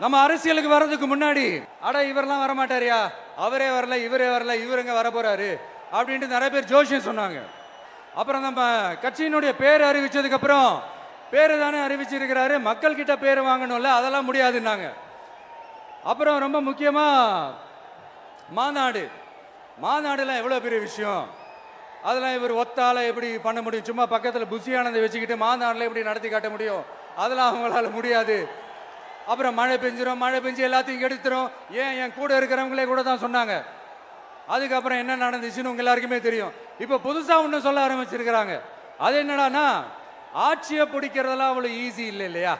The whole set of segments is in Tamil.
நம்ம அரசியலுக்கு வர்றதுக்கு முன்னாடி அட இவரெல்லாம் வர மாட்டாரியா அவரே வரல இவரே வரல இவருங்க வர போறாரு? அப்படின்ட்டு நிறைய பேர் ஜோஷியம் சொன்னாங்க. அப்புறம் நம்ம கட்சியினுடைய பேர் அறிவிச்சதுக்கு அப்புறம் பேரு தானே அறிவிச்சிருக்கிறாரு. மக்கள் கிட்ட பேர் வாங்கணும்ல அதெல்லாம் முடியாதுன்னாங்க. அப்புறம் ரொம்ப முக்கியமா மாநாடு. மாநாடுலாம் எவ்வளோ பெரிய விஷயம்? அதெல்லாம் இவர் ஒத்தால எப்படி பண்ண முடியும்? சும்மா பக்கத்தில் புசியானதை வச்சுக்கிட்டு மாநாட்டில் எப்படி நடத்தி காட்ட முடியும்? அதெல்லாம் அவங்களால முடியாது. அப்புறம் மழை பெஞ்சிரும் மழை பெஞ்சு எல்லாத்தையும் எடுத்துரும் ஏன் என் கூட இருக்கிறவங்களே கூட தான் சொன்னாங்க. அதுக்கப்புறம் என்ன நடந்துச்சுன்னு உங்க எல்லாருக்குமே தெரியும். இப்போ புதுசாக ஒன்று சொல்ல ஆரம்பிச்சிருக்கிறாங்க. அது என்னடான்னா ஆட்சியை பிடிக்கிறதெல்லாம் அவ்வளோ ஈஸி இல்லை இல்லையா?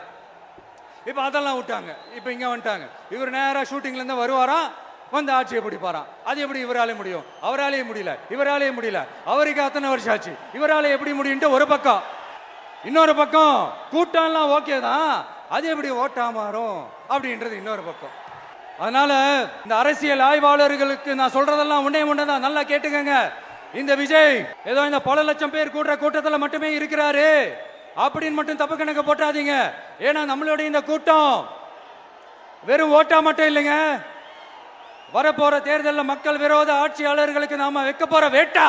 இப்போ அதெல்லாம் விட்டாங்க. இப்போ இங்கே வந்துட்டாங்க. இவர் நேராக ஷூட்டிங்லேருந்து வருவாராம் வந்து ஆட்சியை பிடிப்பாராம் அது எப்படி இவராலே முடியும்? அவராலேயே முடியல. இவராலேயே முடியல. அவருக்கு அத்தனை வருஷம் ஆச்சு. இவராலே எப்படி முடியும்ட்டு ஒரு பக்கம். இன்னொரு பக்கம் கூட்டம்லாம் ஓகே தான். அது எப்படி ஓட்டா மாறும்? அப்படின்றது இன்னொரு பக்கம். அதனால இந்த அரசியல் ஆய்வாளர்களுக்கு நான் சொல்றதெல்லாம் உன்னே ஒண்ணுதான் நல்லா கேட்டுக்கங்க. இந்த விஜய் ஏதோ இந்த பல லட்சம் பேர் கூடுற கூட்டத்தில் மட்டுமே இருக்கிறாரு. அப்படின்னு மட்டும் தப்பு கணக்கு போட்டாதீங்க. ஏன்னா நம்மளுடைய இந்த கூட்டம் வெறும் ஓட்டா மட்டும் இல்லைங்க. வரப்போற தேர்தலில் மக்கள் விரோத ஆட்சியாளர்களுக்கு நாம வைக்க போற வேட்டா.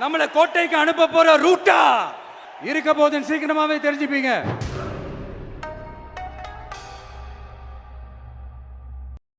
நம்மளை கோட்டைக்கு அனுப்ப போற ரூட்டா. இருக்க போதுன்னு சீக்கிரமாவே தெரிஞ்சுப்பீங்க.